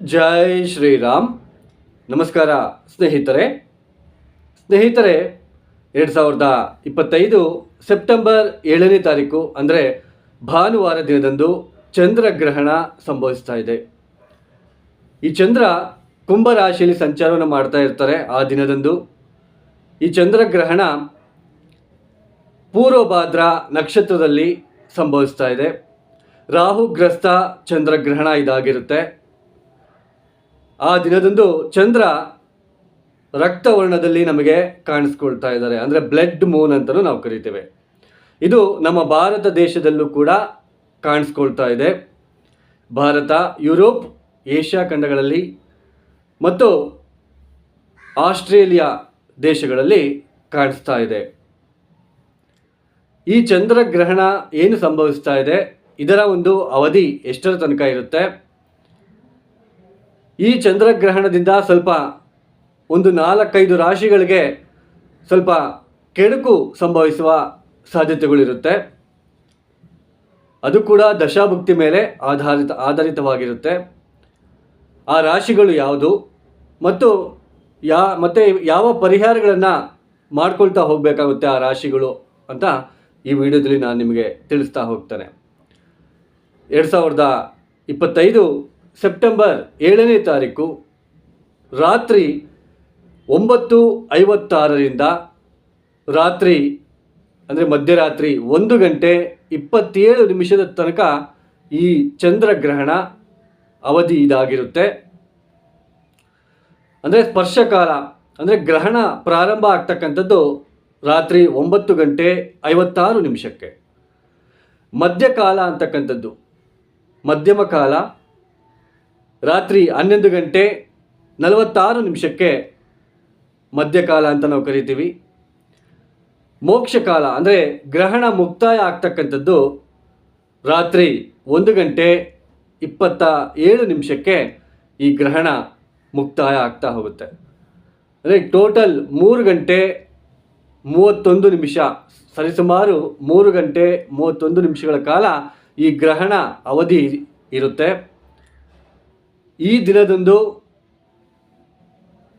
ಜೈ ಶ್ರೀರಾಮ್. ನಮಸ್ಕಾರ ಸ್ನೇಹಿತರೆ. ಸ್ನೇಹಿತರೆ, ಎರಡು ಸಾವಿರದ ಇಪ್ಪತ್ತೈದು ಸೆಪ್ಟೆಂಬರ್ ಏಳನೇ ತಾರೀಕು, ಅಂದರೆ ಭಾನುವಾರ ದಿನದಂದು ಚಂದ್ರಗ್ರಹಣ ಸಂಭವಿಸ್ತಾ ಇದೆ. ಈ ಚಂದ್ರ ಕುಂಭ ರಾಶಿಯಲ್ಲಿ ಸಂಚಾರವನ್ನು ಮಾಡ್ತಾ ಇರ್ತಾರೆ ಆ ದಿನದಂದು. ಈ ಚಂದ್ರಗ್ರಹಣ ಪೂರ್ವಭಾದ್ರ ನಕ್ಷತ್ರದಲ್ಲಿ ಸಂಭವಿಸ್ತಾ ಇದೆ. ರಾಹುಗ್ರಸ್ತ ಚಂದ್ರಗ್ರಹಣ ಇದಾಗಿರುತ್ತೆ. ಆ ದಿನದಂದು ಚಂದ್ರ ರಕ್ತವರ್ಣದಲ್ಲಿ ನಮಗೆ ಕಾಣಿಸ್ಕೊಳ್ತಾ ಇದ್ದಾರೆ. ಅಂದರೆ ಬ್ಲಡ್ ಮೂನ್ ಅಂತಲೂ ನಾವು ಕರಿತೇವೆ. ಇದು ನಮ್ಮ ಭಾರತ ದೇಶದಲ್ಲೂ ಕೂಡ ಕಾಣಿಸ್ಕೊಳ್ತಾ ಇದೆ. ಭಾರತ, ಯುರೋಪ್, ಏಷ್ಯಾ ಖಂಡಗಳಲ್ಲಿ ಮತ್ತು ಆಸ್ಟ್ರೇಲಿಯಾ ದೇಶಗಳಲ್ಲಿ ಕಾಣಿಸ್ತಾ ಇದೆ. ಈ ಚಂದ್ರಗ್ರಹಣ ಏನು ಸಂಭವಿಸ್ತಾ ಇದೆ? ಇದರ ಒಂದು ಅವಧಿ ಎಷ್ಟರ ತನಕ ಇರುತ್ತೆ? ಈ ಚಂದ್ರಗ್ರಹಣದಿಂದ ಸ್ವಲ್ಪ ಒಂದು ನಾಲ್ಕೈದು ರಾಶಿಗಳಿಗೆ ಸ್ವಲ್ಪ ಕೆಡುಕು ಸಂಭವಿಸುವ ಸಾಧ್ಯತೆಗಳಿರುತ್ತೆ. ಅದು ಕೂಡ ದಶಾಭುಕ್ತಿ ಮೇಲೆ ಆಧಾರಿತ, ಆಧಾರಿತವಾಗಿರುತ್ತೆ. ಆ ರಾಶಿಗಳು ಯಾವುದು? ಮತ್ತು ಯಾ, ಮತ್ತು ಯಾವ ಪರಿಹಾರಗಳನ್ನು ಮಾಡ್ಕೊಳ್ತಾ ಹೋಗಬೇಕಾಗುತ್ತೆ ಆ ರಾಶಿಗಳು ಅಂತ ಈ ವಿಡಿಯೋದಲ್ಲಿ ನಾನು ನಿಮಗೆ ತಿಳಿಸ್ತಾ ಹೋಗ್ತೇನೆ. ಎರಡು ಸಾವಿರದ ಇಪ್ಪತ್ತೈದು ಸೆಪ್ಟೆಂಬರ್ ಏಳನೇ ತಾರೀಕು ರಾತ್ರಿ ಒಂಬತ್ತು ಐವತ್ತಾರರಿಂದ ರಾತ್ರಿ, ಅಂದರೆ ಮಧ್ಯರಾತ್ರಿ ಒಂದು ಗಂಟೆ ಇಪ್ಪತ್ತೇಳು ನಿಮಿಷದ ತನಕ ಈ ಚಂದ್ರಗ್ರಹಣ ಅವಧಿ ಇದಾಗಿರುತ್ತೆ. ಅಂದರೆ ಸ್ಪರ್ಶಕಾಲ, ಅಂದರೆ ಗ್ರಹಣ ಪ್ರಾರಂಭ ಆಗ್ತಕ್ಕಂಥದ್ದು ರಾತ್ರಿ ಒಂಬತ್ತು ಗಂಟೆ ಐವತ್ತಾರು ನಿಮಿಷಕ್ಕೆ. ಮಧ್ಯಕಾಲ ಅಂತಕ್ಕಂಥದ್ದು, ಮಧ್ಯಮ ಕಾಲ ರಾತ್ರಿ ಹನ್ನೊಂದು ಗಂಟೆ ನಲವತ್ತಾರು ನಿಮಿಷಕ್ಕೆ ಮಧ್ಯಕಾಲ ಅಂತ ನಾವು ಕರಿತೀವಿ. ಮೋಕ್ಷಕಾಲ ಅಂದರೆ ಗ್ರಹಣ ಮುಕ್ತಾಯ ಆಗ್ತಕ್ಕಂಥದ್ದು ರಾತ್ರಿ ಒಂದು ಗಂಟೆ ಇಪ್ಪತ್ತ ಏಳು ನಿಮಿಷಕ್ಕೆ ಈ ಗ್ರಹಣ ಮುಕ್ತಾಯ ಆಗ್ತಾ ಹೋಗುತ್ತೆ. ಅಂದರೆ ಟೋಟಲ್ ಮೂರು ಗಂಟೆ ಮೂವತ್ತೊಂದು ನಿಮಿಷ, ಸರಿಸುಮಾರು ಮೂರು ಗಂಟೆ ಮೂವತ್ತೊಂದು ನಿಮಿಷಗಳ ಕಾಲ ಈ ಗ್ರಹಣ ಅವಧಿ ಇರುತ್ತೆ. ಈ ದಿನದಂದು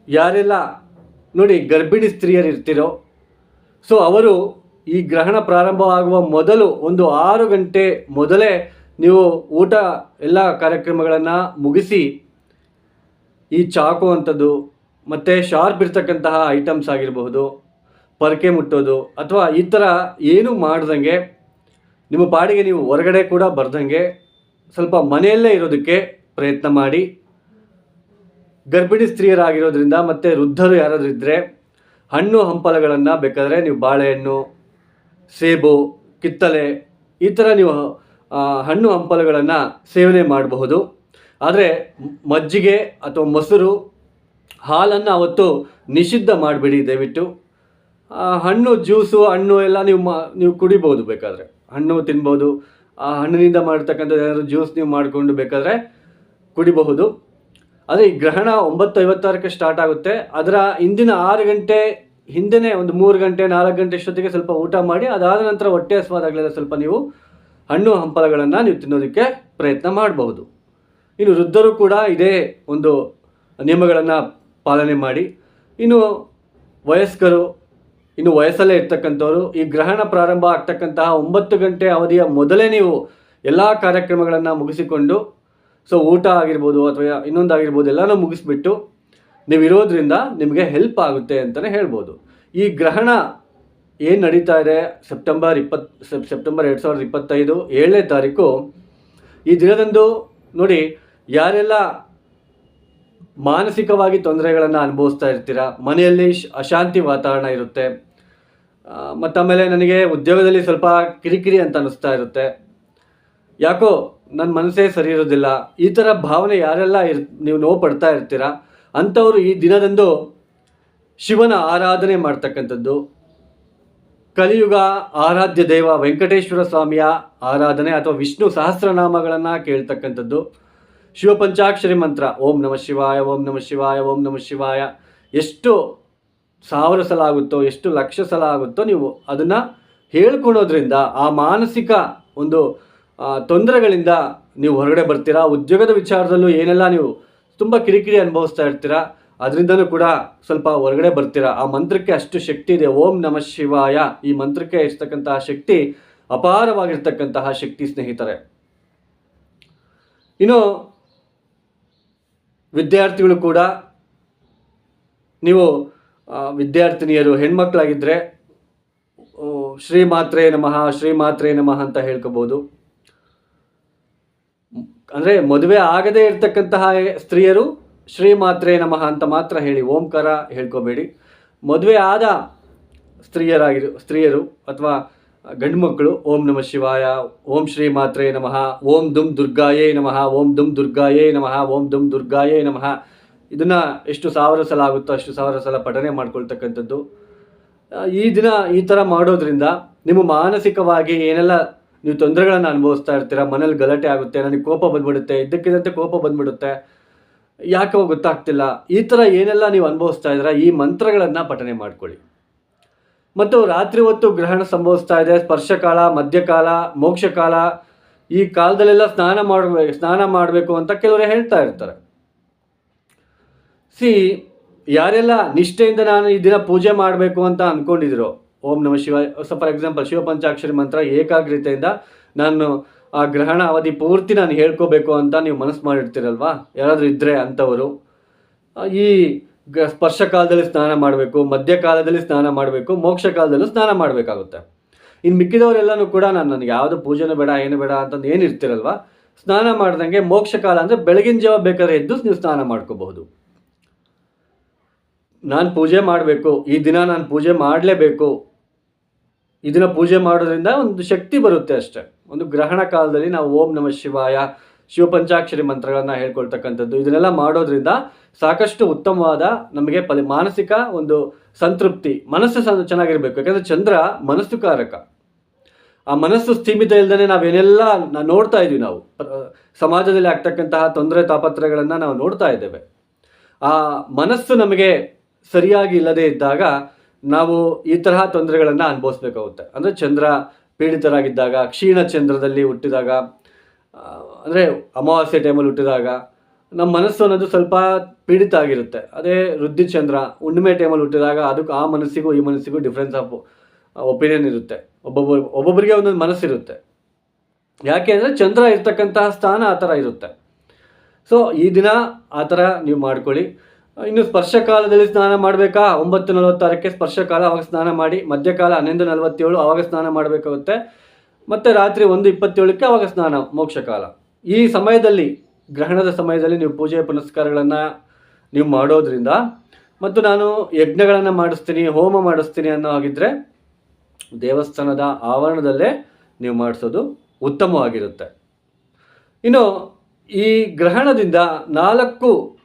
ಯಾರೆಲ್ಲ ನೋಡಿ ಗರ್ಭಿಣಿ ಸ್ತ್ರೀಯರು ಇರ್ತಿರೋ ಸೊ ಅವರು ಈ ಗ್ರಹಣ ಪ್ರಾರಂಭವಾಗುವ ಮೊದಲು ಒಂದು ಆರು ಗಂಟೆ ಮೊದಲೇ ನೀವು ಊಟ ಎಲ್ಲ ಕಾರ್ಯಕ್ರಮಗಳನ್ನು ಮುಗಿಸಿ ಈ ಚಾಕು ಅಂಥದ್ದು, ಮತ್ತು ಶಾರ್ಪ್ ಇರ್ತಕ್ಕಂತಹ ಐಟಮ್ಸ್ ಆಗಿರಬಹುದು, ಪರಕೆ ಮುಟ್ಟೋದು, ಅಥವಾ ಈ ಥರ ಏನೂ ಮಾಡ್ದಂಗೆ, ನಿಮ್ಮ ಪಾಡಿಗೆ ನೀವು ಹೊರಗಡೆ ಕೂಡ ಬರ್ದಂಗೆ ಸ್ವಲ್ಪ ಮನೆಯಲ್ಲೇ ಇರೋದಕ್ಕೆ ಪ್ರಯತ್ನ ಮಾಡಿ. ಗರ್ಭಿಣಿ ಸ್ತ್ರೀಯರಾಗಿರೋದ್ರಿಂದ ಮತ್ತು ವೃದ್ಧರು ಯಾರಾದರೂ ಇದ್ದರೆ ಹಣ್ಣು ಹಂಪಲಗಳನ್ನು ಬೇಕಾದರೆ ನೀವು ಬಾಳೆಹಣ್ಣು, ಸೇಬು, ಕಿತ್ತಲೆ ಈ ಥರ ನೀವು ಹಣ್ಣು ಹಂಪಲಗಳನ್ನು ಸೇವನೆ ಮಾಡಬಹುದು. ಆದರೆ ಮಜ್ಜಿಗೆ ಅಥವಾ ಮೊಸರು ಹಾಲನ್ನು ಅವತ್ತು ನಿಷಿದ್ಧ ಮಾಡಿಬಿಡಿ ದಯವಿಟ್ಟು. ಹಣ್ಣು ಜ್ಯೂಸು, ಹಣ್ಣು ಎಲ್ಲ ನೀವು ಮಾ, ನೀವು ಕುಡಿಬೋದು ಬೇಕಾದರೆ. ಹಣ್ಣು ತಿನ್ಬೋದು. ಆ, ಹಣ್ಣಿನಿಂದ ಮಾಡ್ತಕ್ಕಂಥ ಏನಾದರೂ ಜ್ಯೂಸ್ ನೀವು ಮಾಡಿಕೊಂಡು ಬೇಕಾದರೆ ಕುಡಿಬಹುದು. ಆದರೆ ಈ ಗ್ರಹಣ ಒಂಬತ್ತು ಐವತ್ತಾರಕ್ಕೆ ಸ್ಟಾರ್ಟ್ ಆಗುತ್ತೆ. ಅದರ ಹಿಂದಿನ ಆರು ಗಂಟೆ ಹಿಂದೆನೇ ಒಂದು ಮೂರು ಗಂಟೆ, ನಾಲ್ಕು ಗಂಟೆ ಅಷ್ಟೊತ್ತಿಗೆ ಸ್ವಲ್ಪ ಊಟ ಮಾಡಿ, ಅದಾದ ನಂತರ ಹೊಟ್ಟೆ ಹಸುವಾದಾಗಲೆಲ್ಲ ಸ್ವಲ್ಪ ನೀವು ಹಣ್ಣು ಹಂಪಲಗಳನ್ನು ನೀವು ತಿನ್ನೋದಕ್ಕೆ ಪ್ರಯತ್ನ ಮಾಡಬಹುದು. ಇನ್ನು ವೃದ್ಧರು ಕೂಡ ಇದೇ ಒಂದು ನಿಯಮಗಳನ್ನು ಪಾಲನೆ ಮಾಡಿ. ಇನ್ನು ವಯಸ್ಕರು, ಇನ್ನು ವಯಸ್ಸಲ್ಲೇ ಇರ್ತಕ್ಕಂಥವ್ರು, ಈ ಗ್ರಹಣ ಪ್ರಾರಂಭ ಆಗ್ತಕ್ಕಂತಹ ಒಂಬತ್ತು ಗಂಟೆ ಅವಧಿಯ ಮೊದಲೇ ನೀವು ಎಲ್ಲ ಕಾರ್ಯಕ್ರಮಗಳನ್ನು ಮುಗಿಸಿಕೊಂಡು ಸೊ ಊಟ ಆಗಿರ್ಬೋದು ಅಥವಾ ಇನ್ನೊಂದು ಆಗಿರ್ಬೋದು ಎಲ್ಲನೂ ಮುಗಿಸ್ಬಿಟ್ಟು ನೀವು ಇರೋದ್ರಿಂದ ನಿಮಗೆ ಹೆಲ್ಪ್ ಆಗುತ್ತೆ ಅಂತಲೇ ಹೇಳ್ಬೋದು. ಈ ಗ್ರಹಣ ಏನು ನಡೀತಾ ಇದೆ? ಸೆಪ್ಟೆಂಬರ್ ಇಪ್ಪತ್ತು ಸೆಪ್ ಸೆಪ್ಟೆಂಬರ್ ಎರಡು ಸಾವಿರದ ಇಪ್ಪತ್ತೈದು ಏಳನೇ ತಾರೀಕು. ಈ ದಿನದಂದು ನೋಡಿ, ಯಾರೆಲ್ಲ ಮಾನಸಿಕವಾಗಿ ತೊಂದರೆಗಳನ್ನು ಅನುಭವಿಸ್ತಾ ಇರ್ತೀರ? ಮನೆಯಲ್ಲಿ ಅಶಾಂತಿ ವಾತಾವರಣ ಇರುತ್ತೆ. ಮತ್ತು ಆಮೇಲೆ ನನಗೆ ಉದ್ಯೋಗದಲ್ಲಿ ಸ್ವಲ್ಪ ಕಿರಿಕಿರಿ ಅಂತ ಅನ್ನಿಸ್ತಾ ಇರುತ್ತೆ. ಯಾಕೋ ನನ್ನ ಮನಸ್ಸೇ ಸರಿ ಇರೋದಿಲ್ಲ. ಈ ಥರ ಭಾವನೆ ಯಾರೆಲ್ಲ ಇರ್, ನೀವು ನೋವು ಪಡ್ತಾ ಇರ್ತೀರ? ಅಂಥವರು ಈ ದಿನದಂದು ಶಿವನ ಆರಾಧನೆ ಮಾಡ್ತಕ್ಕಂಥದ್ದು. ಕಲಿಯುಗ ಆರಾಧ್ಯ ದೈವ ವೆಂಕಟೇಶ್ವರ ಸ್ವಾಮಿಯ ಆರಾಧನೆ ಅಥವಾ ವಿಷ್ಣು ಸಹಸ್ರನಾಮಗಳನ್ನು ಕೇಳ್ತಕ್ಕಂಥದ್ದು. ಶಿವ ಪಂಚಾಕ್ಷರಿ ಮಂತ್ರ, ಓಂ ನಮ ಶಿವಾಯ, ಓಂ ನಮ ಶಿವಾಯ, ಓಂ ನಮ ಶಿವಾಯ. ಎಷ್ಟು ಸಾವಿರ ಸಲ ಆಗುತ್ತೋ, ಎಷ್ಟು ಲಕ್ಷ ಸಲ ಆಗುತ್ತೋ ನೀವು ಅದನ್ನು ಹೇಳ್ಕೊಳೋದ್ರಿಂದ ಆ ಮಾನಸಿಕ ಒಂದು ತೊಂದರೆಗಳಿಂದ ನೀವು ಹೊರಗಡೆ ಬರ್ತೀರಾ? ಉದ್ಯೋಗದ ವಿಚಾರದಲ್ಲೂ ಏನೆಲ್ಲ ನೀವು ತುಂಬ ಕಿರಿಕಿರಿ ಅನುಭವಿಸ್ತಾ ಇರ್ತೀರಾ? ಅದರಿಂದನೂ ಕೂಡ ಸ್ವಲ್ಪ ಹೊರಗಡೆ ಬರ್ತೀರಾ? ಆ ಮಂತ್ರಕ್ಕೆ ಅಷ್ಟು ಶಕ್ತಿ ಇದೆ. ಓಂ ನಮ ಶಿವಾಯ. ಈ ಮಂತ್ರಕ್ಕೆ ಇರ್ತಕ್ಕಂತಹ ಶಕ್ತಿ ಅಪಾರವಾಗಿರ್ತಕ್ಕಂತಹ ಶಕ್ತಿ ಸ್ನೇಹಿತರೆ. ಇನ್ನು ವಿದ್ಯಾರ್ಥಿಗಳು ಕೂಡ ನೀವು ವಿದ್ಯಾರ್ಥಿನಿಯರು ಹೆಣ್ಮಕ್ಳಾಗಿದ್ದರೆ ಶ್ರೀ ಮಾತ್ರೇ ನಮಃ, ಶ್ರೀ ಮಾತ್ರೇ ನಮಃ ಅಂತ ಹೇಳ್ಕೋಬೋದು. ಅಂದರೆ ಮದುವೆ ಆಗದೇ ಇರತಕ್ಕಂತಹ ಸ್ತ್ರೀಯರು ಶ್ರೀ ಮಾತ್ರೆ ನಮಃ ಅಂತ ಮಾತ್ರ ಹೇಳಿ ಓಂಕಾರ ಹೇಳ್ಕೋಬೇಡಿ. ಮದುವೆ ಆದ ಸ್ತ್ರೀಯರಾಗಿರು, ಸ್ತ್ರೀಯರು ಅಥವಾ ಗಂಡು ಮಕ್ಕಳು ಓಂ ನಮ ಶಿವಾಯ, ಓಂ ಶ್ರೀ ಮಾತ್ರೇ ನಮಃ, ಓಂ ದುಮ್ ದುರ್ಗಾಯೇ ನಮಃ, ಓಂ ದುಮ್ ದುರ್ಗಾಯೇ ನಮಃ, ಓಂ ದುಮ್ ದುರ್ಗಾಯೇ ನಮಃ, ಇದನ್ನ ಎಷ್ಟು ಸಾವಿರ ಸಲ ಆಗುತ್ತೋ ಅಷ್ಟು ಸಾವಿರ ಸಲ ಪಠನೆ ಮಾಡ್ಕೊಳ್ತಕ್ಕಂಥದ್ದು. ಈ ದಿನ ಈ ಥರ ಮಾಡೋದ್ರಿಂದ ನಿಮ್ಮ ಮಾನಸಿಕವಾಗಿ ಏನೆಲ್ಲ ನೀವು ತೊಂದರೆಗಳನ್ನು ಅನುಭವಿಸ್ತಾ ಇರ್ತೀರ, ಮನೇಲಿ ಗಲಾಟೆ ಆಗುತ್ತೆ, ನನಗೆ ಕೋಪ ಬಂದ್ಬಿಡುತ್ತೆ, ಇದ್ದಕ್ಕಿದ್ದಂತೆ ಕೋಪ ಬಂದ್ಬಿಡುತ್ತೆ, ಯಾಕೋ ಗೊತ್ತಾಗ್ತಿಲ್ಲ. ಈ ಥರ ಏನೆಲ್ಲ ನೀವು ಅನುಭವಿಸ್ತಾ ಇದ್ದೀರಾ, ಈ ಮಂತ್ರಗಳನ್ನು ಪಠನೆ ಮಾಡ್ಕೊಳ್ಳಿ. ಮತ್ತು ರಾತ್ರಿ ಹೊತ್ತು ಗ್ರಹಣ ಸಂಭವಿಸ್ತಾ ಇದೆ ಸ್ಪರ್ಶಕಾಲ ಮಧ್ಯಕಾಲ ಮೋಕ್ಷಕಾಲ ಈ ಕಾಲದಲ್ಲೆಲ್ಲ ಸ್ನಾನ ಮಾಡಬೇಕು ಸ್ನಾನ ಮಾಡಬೇಕು ಅಂತ ಕೆಲವರು ಹೇಳ್ತಾ ಇರ್ತಾರೆ. ಸಿ ಯಾರೆಲ್ಲ ನಿಷ್ಠೆಯಿಂದ ನಾನು ಈ ದಿನ ಪೂಜೆ ಮಾಡಬೇಕು ಅಂತ ಅಂದ್ಕೊಂಡಿದ್ರು ಓಂ ನಮ ಶಿವ ಫಾರ್ ಎಕ್ಸಾಂಪಲ್ ಶಿವಪಂಚಾಕ್ಷರಿ ಮಂತ್ರ ಏಕಾಗ್ರತೆಯಿಂದ ನಾನು ಆ ಗ್ರಹಣ ಅವಧಿ ಪೂರ್ತಿ ನಾನು ಹೇಳ್ಕೋಬೇಕು ಅಂತ ನೀವು ಮನಸ್ಸು ಮಾಡಿರ್ತೀರಲ್ವಾ? ಯಾರಾದರೂ ಇದ್ದರೆ ಅಂಥವರು ಈ ಸ್ಪರ್ಶ ಕಾಲದಲ್ಲಿ ಸ್ನಾನ ಮಾಡಬೇಕು ಮಧ್ಯಕಾಲದಲ್ಲಿ ಸ್ನಾನ ಮಾಡಬೇಕು, ಮೋಕ್ಷ ಕಾಲದಲ್ಲೂ ಸ್ನಾನ ಮಾಡಬೇಕಾಗುತ್ತೆ. ಇನ್ನು ಮಿಕ್ಕಿದವರೆಲ್ಲನೂ ಕೂಡ ನಾನು ನನಗೆ ಯಾವುದು ಪೂಜೆನೂ ಬೇಡ, ಏನು ಬೇಡ ಅಂತಂದು ಏನು ಇರ್ತಿರಲ್ವ ಸ್ನಾನ ಮಾಡ್ದಂಗೆ ಮೋಕ್ಷ ಕಾಲ ಅಂದರೆ ಬೆಳಗಿನ ಜಾವ ಬೇಕಾದ್ರೆ ಎದ್ದು ನೀವು ಸ್ನಾನ ಮಾಡ್ಕೋಬಹುದು. ನಾನು ಪೂಜೆ ಮಾಡಬೇಕು, ಈ ದಿನ ನಾನು ಪೂಜೆ ಮಾಡಲೇಬೇಕು. ಈ ದಿನ ಪೂಜೆ ಮಾಡೋದ್ರಿಂದ ಒಂದು ಶಕ್ತಿ ಬರುತ್ತೆ ಅಷ್ಟೇ. ಒಂದು ಗ್ರಹಣ ಕಾಲದಲ್ಲಿ ನಾವು ಓಂ ನಮ ಶಿವಾಯ, ಶಿವಪಂಚಾಕ್ಷರಿ ಮಂತ್ರಗಳನ್ನು ಹೇಳ್ಕೊಳ್ತಕ್ಕಂಥದ್ದು, ಇದನ್ನೆಲ್ಲ ಮಾಡೋದ್ರಿಂದ ಸಾಕಷ್ಟು ಉತ್ತಮವಾದ ನಮಗೆ ಪಲಿ ಮಾನಸಿಕ ಒಂದು ಸಂತೃಪ್ತಿ, ಮನಸ್ಸು ಚೆನ್ನಾಗಿರ್ಬೇಕು. ಯಾಕಂದರೆ ಚಂದ್ರ ಮನಸ್ಸು ಕಾರಕ. ಆ ಮನಸ್ಸು ಸ್ಥೀಮಿತ ಇಲ್ಲದೇ ನಾವೇನೆಲ್ಲ ನಾವು ನೋಡ್ತಾ ಇದ್ದೀವಿ ನಾವು. ಸಮಾಜದಲ್ಲಿ ಆಗ್ತಕ್ಕಂತಹ ತೊಂದರೆ ತಾಪತ್ರಗಳನ್ನು ನಾವು ನೋಡ್ತಾ ಇದ್ದೇವೆ. ಆ ಮನಸ್ಸು ನಮಗೆ ಸರಿಯಾಗಿ ಇಲ್ಲದೆ ಇದ್ದಾಗ ನಾವು ಈ ತರಹ ತೊಂದರೆಗಳನ್ನು ಅನುಭವಿಸ್ಬೇಕಾಗುತ್ತೆ. ಅಂದರೆ ಚಂದ್ರ ಪೀಡಿತರಾಗಿದ್ದಾಗ, ಕ್ಷೀಣ ಚಂದ್ರದಲ್ಲಿ ಹುಟ್ಟಿದಾಗ ಅಂದರೆ ಅಮಾವಾಸ್ಯೆ ಟೈಮಲ್ಲಿ ಹುಟ್ಟಿದಾಗ ನಮ್ಮ ಮನಸ್ಸು ಅನ್ನೋದು ಸ್ವಲ್ಪ ಪೀಡಿತ ಆಗಿರುತ್ತೆ. ಅದೇ ವೃದ್ಧಿ ಚಂದ್ರ ಹುಣ್ಣಿಮೆ ಟೈಮಲ್ಲಿ ಹುಟ್ಟಿದಾಗ ಅದಕ್ಕೆ ಆ ಮನಸ್ಸಿಗೂ ಈ ಮನಸ್ಸಿಗೂ ಡಿಫ್ರೆನ್ಸ್ ಆಫ್ ಒಪಿನಿಯನ್ ಇರುತ್ತೆ. ಒಬ್ಬೊಬ್ಬರು ಒಬ್ಬೊಬ್ಬರಿಗೆ ಒಂದೊಂದು ಮನಸ್ಸಿರುತ್ತೆ. ಯಾಕೆ ಅಂದರೆ ಚಂದ್ರ ಇರ್ತಕ್ಕಂತಹ ಸ್ಥಾನ ಆ ಥರ ಇರುತ್ತೆ. ಸೊ ಈ ದಿನ ಆ ಥರ ನೀವು ಮಾಡ್ಕೊಳ್ಳಿ. ಇನ್ನು ಸ್ಪರ್ಶಕಾಲದಲ್ಲಿ ಸ್ನಾನ ಮಾಡಬೇಕಾ? ಒಂಬತ್ತು ನಲವತ್ತಾರಕ್ಕೆ ಸ್ಪರ್ಶಕಾಲ, ಅವಾಗ ಸ್ನಾನ ಮಾಡಿ, ಮಧ್ಯಕಾಲ ಹನ್ನೊಂದು ನಲವತ್ತೇಳು, ಅವಾಗ ಸ್ನಾನ ಮಾಡಬೇಕಾಗುತ್ತೆ. ಮತ್ತು ರಾತ್ರಿ ಒಂದು ಇಪ್ಪತ್ತೇಳಕ್ಕೆ ಅವಾಗ ಸ್ನಾನ, ಮೋಕ್ಷಕಾಲ. ಈ ಸಮಯದಲ್ಲಿ, ಗ್ರಹಣದ ಸಮಯದಲ್ಲಿ ನೀವು ಪೂಜೆ ಪುನಸ್ಕಾರಗಳನ್ನು ನೀವು ಮಾಡೋದ್ರಿಂದ, ಮತ್ತು ನಾನು ಯಜ್ಞಗಳನ್ನು ಮಾಡಿಸ್ತೀನಿ, ಹೋಮ ಮಾಡಿಸ್ತೀನಿ ಅನ್ನೋ ಹಾಗಿದ್ರೆ, ದೇವಸ್ಥಾನದ ಆವರಣದಲ್ಲೇ ನೀವು ಮಾಡಿಸೋದು ಉತ್ತಮವಾಗಿರುತ್ತೆ. ಇನ್ನು ಈ ಗ್ರಹಣದಿಂದ ನಾಲ್ಕು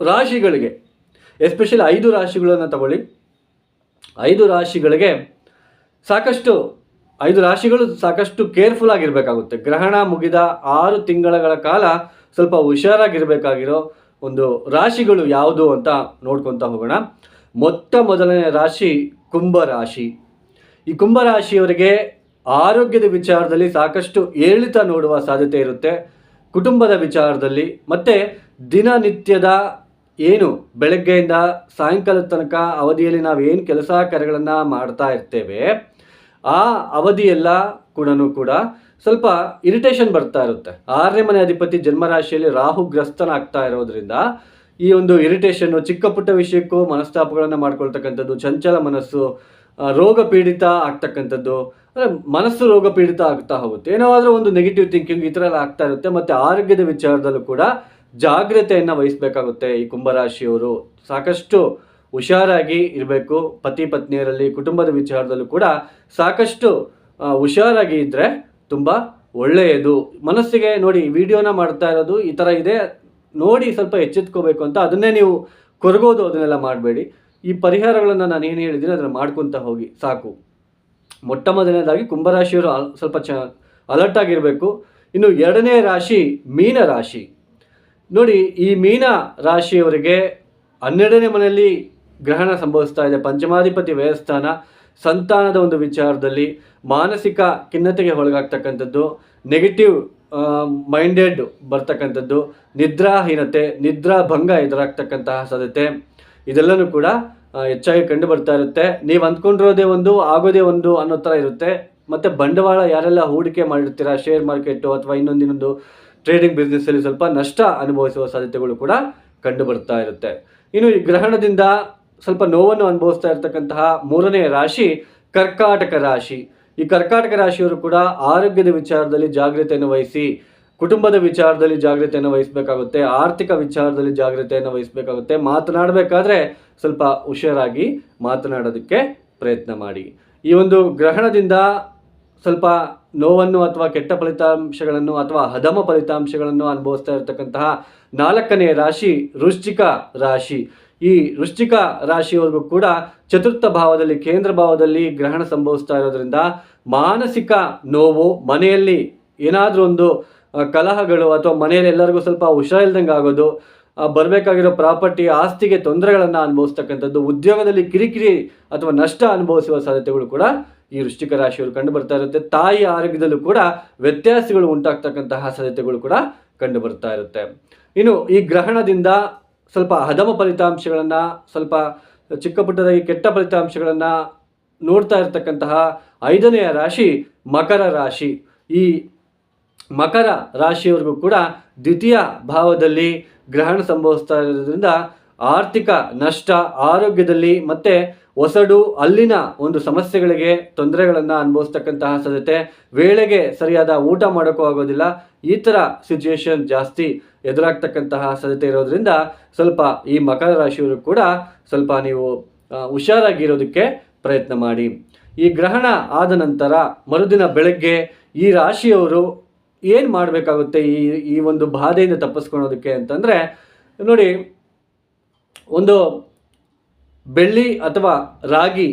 ರಾಶಿಗಳಿಗೆ ಎಸ್ಪೆಷಲಿ ಐದು ರಾಶಿಗಳನ್ನು ತಗೊಳ್ಳಿ. ಐದು ರಾಶಿಗಳಿಗೆ ಸಾಕಷ್ಟು, ಐದು ರಾಶಿಗಳು ಸಾಕಷ್ಟು ಕೇರ್ಫುಲ್ ಆಗಿರಬೇಕಾಗುತ್ತೆ. ಗ್ರಹಣ ಮುಗಿದ ಆರು ತಿಂಗಳ ಕಾಲ ಸ್ವಲ್ಪ ಹುಷಾರಾಗಿರಬೇಕಾಗಿರೋ ಒಂದು ರಾಶಿಗಳು ಯಾವುದು ಅಂತ ನೋಡ್ಕೊತಾ ಹೋಗೋಣ. ಮೊತ್ತ ಮೊದಲನೇ ರಾಶಿ ಕುಂಭ ರಾಶಿ. ಈ ಕುಂಭ ರಾಶಿಯವರಿಗೆ ಆರೋಗ್ಯದ ವಿಚಾರದಲ್ಲಿ ಸಾಕಷ್ಟು ಏಳಿತ ನೋಡುವ ಸಾಧ್ಯತೆ ಇರುತ್ತೆ. ಕುಟುಂಬದ ವಿಚಾರದಲ್ಲಿ, ಮತ್ತು ದಿನನಿತ್ಯದ ಏನು? ಬೆಳಗ್ಗೆಯಿಂದ ಸಾಯಂಕಾಲದ ತನಕ ಅವಧಿಯಲ್ಲಿ ನಾವು ಏನು ಕೆಲಸ ಕಾರ್ಯಗಳನ್ನು ಮಾಡ್ತಾ ಇರ್ತೇವೆ, ಆ ಅವಧಿಯೆಲ್ಲ ಕೂಡ ಕೂಡ ಸ್ವಲ್ಪ ಇರಿಟೇಷನ್ ಬರ್ತಾ ಇರುತ್ತೆ. ಆರನೇ ಮನೆ ಅಧಿಪತಿ ಜನ್ಮರಾಶಿಯಲ್ಲಿ ರಾಹು ಗ್ರಸ್ತನಾಗ್ತಾ ಇರೋದ್ರಿಂದ ಈ ಒಂದು ಇರಿಟೇಷನ್ನು ಚಿಕ್ಕ ಪುಟ್ಟ ವಿಷಯಕ್ಕೂ ಮನಸ್ತಾಪಗಳನ್ನು ಮಾಡ್ಕೊಳ್ತಕ್ಕಂಥದ್ದು, ಚಂಚಲ ಮನಸ್ಸು ರೋಗ ಪೀಡಿತ ಆಗ್ತಕ್ಕಂಥದ್ದು, ಅಂದರೆ ಮನಸ್ಸು ರೋಗ ಪೀಡಿತ ಆಗ್ತಾ ಹೋಗುತ್ತೆ. ಏನಾದರೂ ಒಂದು ನೆಗೆಟಿವ್ ಥಿಂಕಿಂಗ್ ಈ ಥರ ಎಲ್ಲ ಆಗ್ತಾ ಇರುತ್ತೆ. ಮತ್ತು ಆರೋಗ್ಯದ ವಿಚಾರದಲ್ಲೂ ಕೂಡ ಜಾಗ್ರತೆಯನ್ನು ವಹಿಸಬೇಕಾಗುತ್ತೆ ಈ ಕುಂಭರಾಶಿಯವರು. ಸಾಕಷ್ಟು ಹುಷಾರಾಗಿ ಇರಬೇಕು. ಪತಿ ಪತ್ನಿಯರಲ್ಲಿ, ಕುಟುಂಬದ ವಿಚಾರದಲ್ಲೂ ಕೂಡ ಸಾಕಷ್ಟು ಹುಷಾರಾಗಿ ಇದ್ದರೆ ತುಂಬ ಒಳ್ಳೆಯದು. ಮನಸ್ಸಿಗೆ ನೋಡಿ, ವಿಡಿಯೋನ ಮಾಡ್ತಾ ಇರೋದು ಈ ಥರ ಇದೆ. ನೋಡಿ ಸ್ವಲ್ಪ ಎಚ್ಚೆತ್ಕೋಬೇಕು ಅಂತ ಅದನ್ನೇ ನೀವು ಕೊರಗೋದು, ಅದನ್ನೆಲ್ಲ ಮಾಡಬೇಡಿ. ಈ ಪರಿಹಾರಗಳನ್ನು ನಾನು ಏನು ಹೇಳಿದ್ದೀನಿ ಅದನ್ನು ಮಾಡ್ಕೊತ ಹೋಗಿ, ಸಾಕು. ಮೊಟ್ಟ ಮೊದಲನೇದಾಗಿ ಕುಂಭರಾಶಿಯವರು ಸ್ವಲ್ಪ ಚ ಅಲರ್ಟ್ ಆಗಿರಬೇಕು. ಇನ್ನು ಎರಡನೇ ರಾಶಿ ಮೀನ ರಾಶಿ ನೋಡಿ, ಈ ಮೀನ ರಾಶಿಯವರಿಗೆ ಹನ್ನೆರಡನೇ ಮನೆಯಲ್ಲಿ ಗ್ರಹಣ ಸಂಭವಿಸ್ತಾ ಇದೆ. ಪಂಚಮಾಧಿಪತಿ ವ್ಯವಸ್ಥಾನ ಸಂತಾನದ ಒಂದು ವಿಚಾರದಲ್ಲಿ ಮಾನಸಿಕ ಖಿನ್ನತೆಗೆ ಒಳಗಾಗ್ತಕ್ಕಂಥದ್ದು ನೆಗೆಟಿವ್ ಮೈಂಡೆಡ್ ಬರ್ತಕ್ಕಂಥದ್ದು, ನಿದ್ರಾಹೀನತೆ, ನಿದ್ರಾಭಂಗ ಎದುರಾಗ್ತಕ್ಕಂತಹ ಸಾಧ್ಯತೆ. ಇದೆಲ್ಲನೂ ಕೂಡ ಹೆಚ್ಚಾಗಿ ಕಂಡು ಬರ್ತಾ ಇರುತ್ತೆ. ನೀವು ಅಂದ್ಕೊಂಡಿರೋದೇ ಒಂದು, ಆಗೋದೇ ಒಂದು ಅನ್ನೋ ಥರ ಇರುತ್ತೆ. ಮತ್ತು ಬಂಡವಾಳ ಯಾರೆಲ್ಲ ಹೂಡಿಕೆ ಮಾಡಿರ್ತೀರಾ ಶೇರ್ ಮಾರ್ಕೆಟು ಅಥವಾ ಇನ್ನೊಂದು ಇನ್ನೊಂದು ಟ್ರೇಡಿಂಗ್ ಬಿಸ್ನೆಸ್ಸಲ್ಲಿ ಸ್ವಲ್ಪ ನಷ್ಟ ಅನುಭವಿಸುವ ಸಾಧ್ಯತೆಗಳು ಕೂಡ ಕಂಡುಬರ್ತಾ ಇರುತ್ತೆ. ಇನ್ನು ಈ ಗ್ರಹಣದಿಂದ ಸ್ವಲ್ಪ ನೋವನ್ನು ಅನುಭವಿಸ್ತಾ ಇರತಕ್ಕಂತಹ ಮೂರನೇ ರಾಶಿ ಕರ್ಕಾಟಕ ರಾಶಿ. ಈ ಕರ್ಕಾಟಕ ರಾಶಿಯವರು ಕೂಡ ಆರೋಗ್ಯದ ವಿಚಾರದಲ್ಲಿ ಜಾಗ್ರತೆಯನ್ನು ವಹಿಸಿ, ಕುಟುಂಬದ ವಿಚಾರದಲ್ಲಿ ಜಾಗ್ರತೆಯನ್ನು ವಹಿಸಬೇಕಾಗುತ್ತೆ, ಆರ್ಥಿಕ ವಿಚಾರದಲ್ಲಿ ಜಾಗ್ರತೆಯನ್ನು ವಹಿಸಬೇಕಾಗುತ್ತೆ. ಮಾತನಾಡಬೇಕಾದ್ರೆ ಸ್ವಲ್ಪ ಹುಷಾರಾಗಿ ಮಾತನಾಡೋದಕ್ಕೆ ಪ್ರಯತ್ನ ಮಾಡಿ. ಈ ಒಂದು ಗ್ರಹಣದಿಂದ ಸ್ವಲ್ಪ ನೋವನ್ನು ಅಥವಾ ಕೆಟ್ಟ ಫಲಿತಾಂಶಗಳನ್ನು ಅಥವಾ ಹದಮ ಫಲಿತಾಂಶಗಳನ್ನು ಅನುಭವಿಸ್ತಾ ಇರತಕ್ಕಂತಹ ನಾಲ್ಕನೇ ರಾಶಿ ವೃಶ್ಚಿಕ ರಾಶಿ. ಈ ವೃಶ್ಚಿಕ ರಾಶಿಯವರೆಗೂ ಕೂಡ ಚತುರ್ಥ ಭಾವದಲ್ಲಿ, ಕೇಂದ್ರ ಭಾವದಲ್ಲಿ ಗ್ರಹಣ ಸಂಭವಿಸ್ತಾ ಇರೋದ್ರಿಂದ ಮಾನಸಿಕ ನೋವು, ಮನೆಯಲ್ಲಿ ಏನಾದರೂ ಒಂದು ಕಲಹಗಳು ಅಥವಾ ಮನೆಯಲ್ಲಿ ಎಲ್ಲರಿಗೂ ಸ್ವಲ್ಪ ಹುಷಾರಿಲ್ದಂಗೆ ಆಗೋದು ಬರಬೇಕಾಗಿರೋ ಪ್ರಾಪರ್ಟಿ, ಆಸ್ತಿಗೆ ತೊಂದರೆಗಳನ್ನು ಅನುಭವಿಸ್ತಕ್ಕಂಥದ್ದು, ಉದ್ಯೋಗದಲ್ಲಿ ಕಿರಿಕಿರಿ ಅಥವಾ ನಷ್ಟ ಅನುಭವಿಸುವ ಸಾಧ್ಯತೆಗಳು ಕೂಡ ಈ ವೃಶ್ಚಿಕ ರಾಶಿಯವರು ಕಂಡು ಬರ್ತಾ ಇರುತ್ತೆ. ತಾಯಿ ಆರೋಗ್ಯದಲ್ಲೂ ಕೂಡ ವ್ಯತ್ಯಾಸಗಳು ಉಂಟಾಗ್ತಕ್ಕಂತಹ ಸಾಧ್ಯತೆಗಳು ಕೂಡ ಕಂಡು ಬರ್ತಾ ಇರುತ್ತೆ. ಇನ್ನು ಈ ಗ್ರಹಣದಿಂದ ಸ್ವಲ್ಪ ಹದಮ ಫಲಿತಾಂಶಗಳನ್ನು, ಸ್ವಲ್ಪ ಚಿಕ್ಕ ಪುಟ್ಟದಾಗಿ ಕೆಟ್ಟ ಫಲಿತಾಂಶಗಳನ್ನು ನೋಡ್ತಾ ಇರತಕ್ಕಂತಹ ಐದನೆಯ ರಾಶಿ ಮಕರ ರಾಶಿ. ಈ ಮಕರ ರಾಶಿಯವರೆಗೂ ಕೂಡ ದ್ವಿತೀಯ ಭಾವದಲ್ಲಿ ಗ್ರಹಣ ಸಂಭವಿಸ್ತಾ ಇರೋದ್ರಿಂದ ಆರ್ಥಿಕ ನಷ್ಟ, ಆರೋಗ್ಯದಲ್ಲಿ ಮತ್ತೆ ಒಸಡು, ಅಲ್ಲಿನ ಒಂದು ಸಮಸ್ಯೆಗಳಿಗೆ ತೊಂದರೆಗಳನ್ನು ಅನುಭವಿಸ್ತಕ್ಕಂತಹ ಸಾಧ್ಯತೆ. ವೇಳೆಗೆ ಸರಿಯಾದ ಊಟ ಮಾಡೋಕ್ಕೂ ಆಗೋದಿಲ್ಲ. ಈ ಥರ ಸಿಚುಯೇಷನ್ ಜಾಸ್ತಿ ಎದುರಾಗ್ತಕ್ಕಂತಹ ಸಾಧ್ಯತೆ ಇರೋದ್ರಿಂದ ಸ್ವಲ್ಪ ಈ ಮಕರ ರಾಶಿಯವರು ಕೂಡ ಸ್ವಲ್ಪ ನೀವು ಹುಷಾರಾಗಿರೋದಕ್ಕೆ ಪ್ರಯತ್ನ ಮಾಡಿ. ಈ ಗ್ರಹಣ ಆದ ನಂತರ ಮರುದಿನ ಬೆಳಗ್ಗೆ ಈ ರಾಶಿಯವರು ಏನು ಮಾಡಬೇಕಾಗುತ್ತೆ? ಈ ಈ ಒಂದು ಬಾಧೆಯಿಂದ ತಪ್ಪಿಸ್ಕೊಳೋದಕ್ಕೆ ಅಂತಂದರೆ, ನೋಡಿ ಒಂದು ಬೆಳ್ಳಿ ಅಥವಾ ರಾಗಿ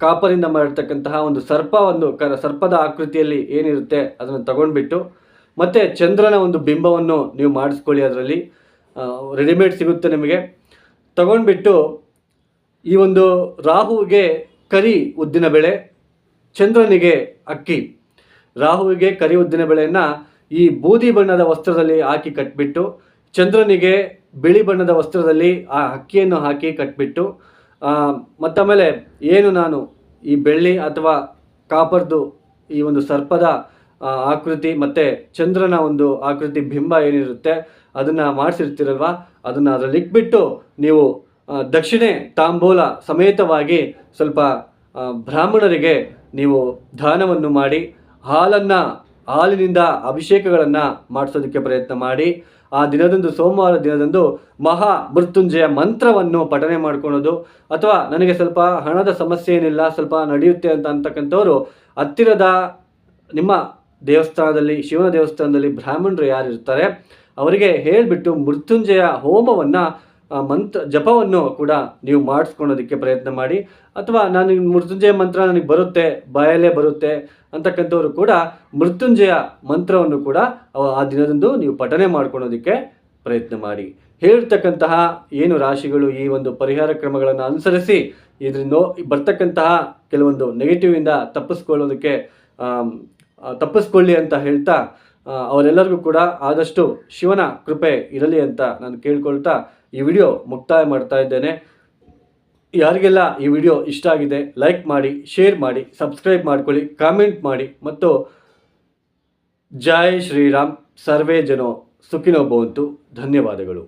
ಕಾಪರಿಂದ ಮಾಡಿರ್ತಕ್ಕಂತಹ ಒಂದು ಸರ್ಪ ಒಂದು ಕ, ಸರ್ಪದ ಆಕೃತಿಯಲ್ಲಿ ಏನಿರುತ್ತೆ ಅದನ್ನು ತಗೊಂಡ್ಬಿಟ್ಟು ಮತ್ತು ಚಂದ್ರನ ಒಂದು ಬಿಂಬವನ್ನು ನೀವು ಮಾಡಿಸ್ಕೊಳ್ಳಿ ಅದರಲ್ಲಿ. ರೆಡಿಮೇಡ್ ಸಿಗುತ್ತೆ ನಿಮಗೆ. ತಗೊಂಡ್ಬಿಟ್ಟು ಈ ಒಂದು ರಾಹುವಿಗೆ ಕರಿ ಉದ್ದಿನ ಬೆಳೆ, ಚಂದ್ರನಿಗೆ ಅಕ್ಕಿ. ರಾಹುವಿಗೆ ಕರಿ ಉದ್ದಿನ ಬೆಳೆಯನ್ನು ಈ ಬೂದಿ ಬಣ್ಣದ ವಸ್ತ್ರದಲ್ಲಿ ಹಾಕಿ ಕಟ್ಬಿಟ್ಟು ಚಂದ್ರನಿಗೆ ಬಿಳಿ ಬಣ್ಣದ ವಸ್ತ್ರದಲ್ಲಿ ಆ ಅಕ್ಕಿಯನ್ನು ಹಾಕಿ ಕಟ್ಬಿಟ್ಟು ಮತ್ತಮೇಲೆ ಏನು ನಾನು ಈ ಬೆಳ್ಳಿ ಅಥವಾ ಕಾಪರ್ದು ಈ ಒಂದು ಸರ್ಪದ ಆಕೃತಿ ಮತ್ತು ಚಂದ್ರನ ಒಂದು ಆಕೃತಿ ಬಿಂಬ ಏನಿರುತ್ತೆ ಅದನ್ನು ಮಾಡಿಸಿರ್ತೀರಲ್ವ? ಅದನ್ನು ಅದರಲ್ಲಿ ಇಟ್ಬಿಟ್ಟು ನೀವು ದಕ್ಷಿಣೆ ತಾಂಬೂಲ ಸಮೇತವಾಗಿ ಸ್ವಲ್ಪ ಬ್ರಾಹ್ಮಣರಿಗೆ ನೀವು ದಾನವನ್ನು ಮಾಡಿ, ಹಾಲನ್ನು, ಹಾಲಿನಿಂದ ಅಭಿಷೇಕಗಳನ್ನು ಮಾಡಿಸೋದಕ್ಕೆ ಪ್ರಯತ್ನ ಮಾಡಿ ಆ ದಿನದಂದು, ಸೋಮವಾರ ದಿನದಂದು ಮಹಾ ಮೃತ್ಯುಂಜಯ ಮಂತ್ರವನ್ನು ಪಠನೆ ಮಾಡ್ಕೊಳೋದು. ಅಥವಾ ನನಗೆ ಸ್ವಲ್ಪ ಹಣದ ಸಮಸ್ಯೆ ಏನಿಲ್ಲ, ಸ್ವಲ್ಪ ನಡೆಯುತ್ತೆ ಅಂತ ಅಂತಕ್ಕಂಥವ್ರು ಹತ್ತಿರದ ನಿಮ್ಮ ದೇವಸ್ಥಾನದಲ್ಲಿ, ಶಿವನ ದೇವಸ್ಥಾನದಲ್ಲಿ ಬ್ರಾಹ್ಮಣರು ಯಾರಿರ್ತಾರೆ, ಅವರಿಗೆ ಹೇಳಿಬಿಟ್ಟು ಮೃತ್ಯುಂಜಯ ಹೋಮವನ್ನು ಮಂತ್ರ, ಜಪವನ್ನು ಕೂಡ ನೀವು ಮಾಡಿಸ್ಕೊಳೋದಕ್ಕೆ ಪ್ರಯತ್ನ ಮಾಡಿ. ಅಥವಾ ನಾನು ಮೃತ್ಯುಂಜಯ ಮಂತ್ರ ನನಗೆ ಬರುತ್ತೆ, ಬಾಯಲ್ಲೇ ಬರುತ್ತೆ ಅಂತಕ್ಕಂಥವ್ರು ಕೂಡ ಮೃತ್ಯುಂಜಯ ಮಂತ್ರವನ್ನು ಕೂಡ ಆ ದಿನದಂದು ನೀವು ಪಠನೆ ಮಾಡ್ಕೊಳೋದಕ್ಕೆ ಪ್ರಯತ್ನ ಮಾಡಿ. ಹೇಳಿರ್ತಕ್ಕಂತಹ ಏನು ರಾಶಿಗಳು ಈ ಒಂದು ಪರಿಹಾರ ಕ್ರಮಗಳನ್ನು ಅನುಸರಿಸಿ ಇದರಿಂದ ಬರ್ತಕ್ಕಂತಹ ಕೆಲವೊಂದು ನೆಗೆಟಿವಿಂದ ತಪ್ಪಿಸ್ಕೊಳ್ಳೋದಕ್ಕೆ ತಪ್ಪಿಸ್ಕೊಳ್ಳಿ ಅಂತ ಹೇಳ್ತಾ ಅವರೆಲ್ಲರಿಗೂ ಕೂಡ ಆದಷ್ಟು ಶಿವನ ಕೃಪೆ ಇರಲಿ ಅಂತ ನಾನು ಕೇಳ್ಕೊಳ್ತಾ ಈ ವಿಡಿಯೋ ಮುಕ್ತಾಯ ಮಾಡ್ತಾ ಇದ್ದೇನೆ. ಯಾರಿಗೆಲ್ಲ ಈ ವಿಡಿಯೋ ಇಷ್ಟ ಆಗಿದೆ ಲೈಕ್ ಮಾಡಿ ಶೇರ್ ಮಾಡಿ ಸಬ್ಸ್ಕ್ರೈಬ್ ಮಾಡ್ಕೊಳ್ಳಿ ಕಾಮೆಂಟ್ ಮಾಡಿ, ಮತ್ತು ಜೈ ಶ್ರೀರಾಮ್, ಸರ್ವೇ ಜನೋ ಸುಖಿನೋ ಭವಂತು. ಧನ್ಯವಾದಗಳು.